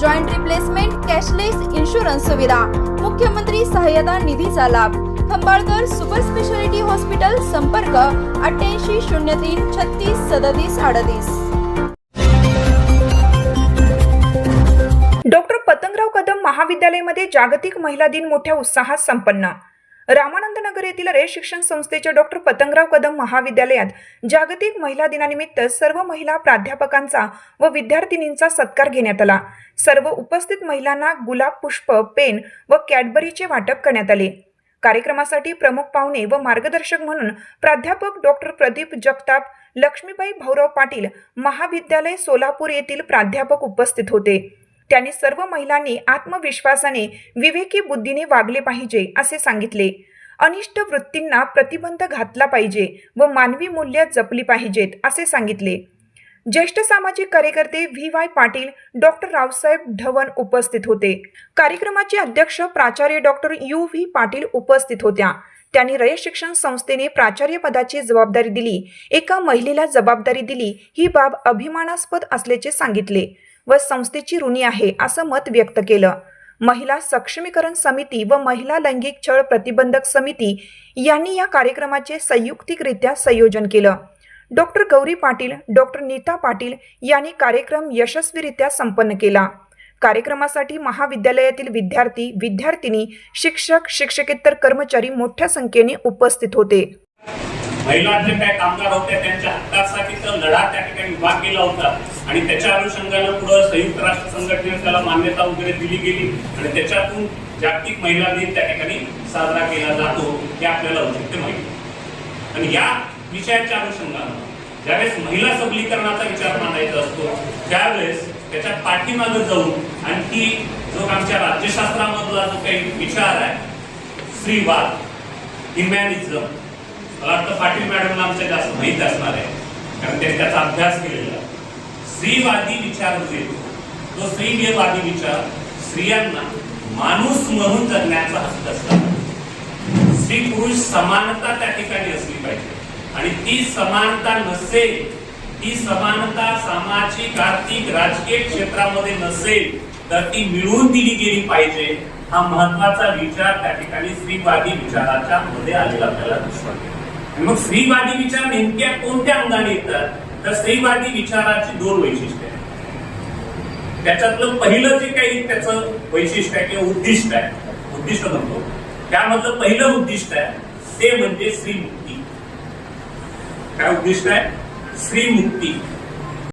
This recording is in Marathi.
joint replacement cashless insurance सुविधा मुख्यमंत्री सहाय्यता निधीचा लाभ. खंबाळकर सुपर स्पेशालिटी हॉस्पिटल संपर्क अठ्ठ्याऐंशी शून्य तीन छत्तीस सदतीस अडतीस. डॉक्टर पतंगराव कदम महाविद्यालयामध्ये जागतिक महिला दिन मोठ्या उत्साहात संपन्न. रामानंद नगर येथील रे शिक्षण संस्थेच्या डॉक्टर पतंगराव कदम महाविद्यालयात जागतिक महिला दिनानिमित्त सर्व महिला प्राध्यापकांचा व विद्यार्थिनींचा सत्कार घेण्यात आला. सर्व उपस्थित महिलांना गुलाब पुष्प पेन व कॅडबरीचे वाटप करण्यात आले. कार्यक्रमासाठी प्रमुख पाहुणे व मार्गदर्शक म्हणून प्राध्यापक डॉक्टर प्रदीप जगताप लक्ष्मीबाई भाऊराव पाटील महाविद्यालय सोलापूर येथील प्राध्यापक उपस्थित होते. त्यांनी सर्व महिलांनी आत्मविश्वासाने विवेकी बुद्धीने वागले पाहिजे असे सांगितले. अनिष्ट वृत्तींना प्रतिबंध घातला पाहिजे व मानवी मूल्य जपली पाहिजेत असे सांगितले. ज्येष्ठ सामाजिक कार्यकर्ते V. Y. Patil doctor Raosaheb Dhawan उपस्थित होते. कार्यक्रमाचे अध्यक्ष प्राचार्य डॉक्टर यू. व्ही. पाटील उपस्थित होत्या. त्यांनी रयत शिक्षण संस्थेने प्राचार्य पदाची जबाबदारी दिली. एका महिलेला जबाबदारी दिली. ही बाब अभिमानास्पद असल्याचे सांगितले. व संस्थेची ऋणी आहे असं मत व्यक्त केलं. महिला सक्षमीकरण समिती व महिला लैंगिक छळ प्रतिबंधक समिती यांनी या कार्यक्रमाचे संयुक्तिकरित्या संयोजन केलं. डॉक्टर गौरी पाटील डॉक्टर नीता पाटील यांनी कार्यक्रम यशस्वीरित्या संपन्न केला. कार्यक्रमासाठी महाविद्यालयातील विद्यार्थी विद्यार्थिनी शिक्षक शिक्षकेतर कर्मचारी मोठ्या संख्येने उपस्थित होते. महिला जे काय कामगार होत्या त्यांच्या हक्कासाठी तर लढा त्या ठिकाणी उभा केला होता. आणि त्याच्या अनुषंगाने पुढे संयुक्त राष्ट्र संघटनेने त्याला मान्यता वगैरे दिली गेली. आणि त्याच्यातून जागतिक महिला दिन त्या ठिकाणी साजरा केला जातो हे आपल्याला औचित्य माहिती. आणि या विषयाच्या अनुषंगानं ज्यावेळेस महिला सबलीकरणाचा विचार मांडायचा असतो त्यावेळेस त्याच्या पाठीमागे जाऊन आणखी जो आमच्या राज्यशास्त्रामधला जो काही विचार आहे स्त्रीवाद ह्युमॅनिझम मला वाटतं पाटील मॅडमला आमच्या जास्त माहीत असणार आहे. कारण त्यांनी त्याचा अभ्यास केलेला. स्त्रीवादी विचार जे तो स्त्रीवादी विचार स्त्रियांना माणूस म्हणून जगण्याचा हक्क असतात स्त्री पुरुष समानता त्या ठिकाणी असली पाहिजे. आणि ती समानता नसेल ती समानता सामाजिक आर्थिक राजकीय क्षेत्रामध्ये नसेल तर ती मिळवून दिली गेली पाहिजे हा महत्त्वाचा विचार त्या ठिकाणी स्त्रीवादी विचाराच्या मध्ये आलेला आपल्याला दिसतो मग स्त्रीवादी विचार नेमक्या कोणत्या अंगाने येतात? तर स्त्रीवादी विचाराची दोन वैशिष्ट्ये आहेत. त्याच्यातलं पहिलं जे काही त्याचं वैशिष्ट्य आहे किंवा उद्दिष्ट आहे उद्दिष्ट म्हणतो. त्यामधलं पहिलं उद्दिष्ट आहे ते म्हणजे स्त्रीमुक्ती. काय उद्दिष्ट आहे? स्त्रीमुक्ती.